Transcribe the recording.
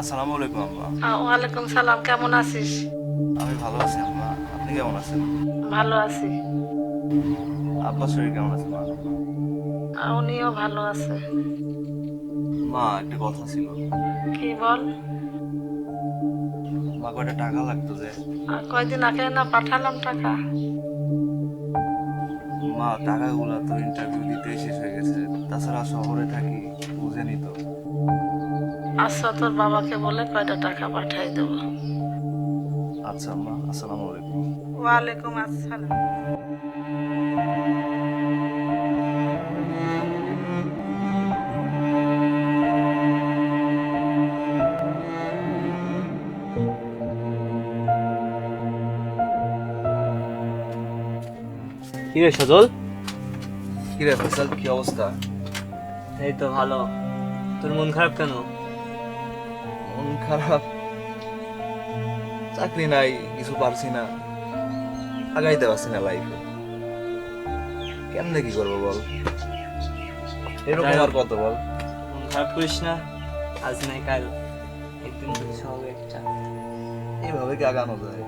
আসসালামু আলাইকুম আম্মা ওয়ালাইকুম সালাম কেমন আছিস? আমি ভালো আছি আম্মা আপনি কেমন আছেন? ভালো আছি। আব্বা শরীর কেমন আছে মা? উনিও ভালো আছে। মা একটা কথা ছিল। কি বল? মা কয়টা টাকা লাগতো যে? কয়দিন আগে না পাঠালাম টাকা? মা টাকাগুলো তো ইন্টারভিউ দিতে শেষ হয়ে গেছে। তাছাড়া শহরে থাকি বুঝেনি তো। আচ্ছা তোর বাবাকে বলে কয়টা টাকা পাঠাই দেবো। আচ্ছা আম্মা আসসালামু আলাইকুম। ওয়ালাইকুম আসসালাম। কি রে সজল? কি রে ফেসাল কি অবস্থা? এই তো ভালো। তোর মন খারাপ কেন? মন খারাপ। চাকরি নাই কিছু পারছি না। আগাইতে পারছি না লাইফে কেমনে কি করব বল? এরকম আর কত বল? মন খারাপ করিস না। আজ নাই কাল একদিন হবে একটা। এইভাবে কি আগানো যায়?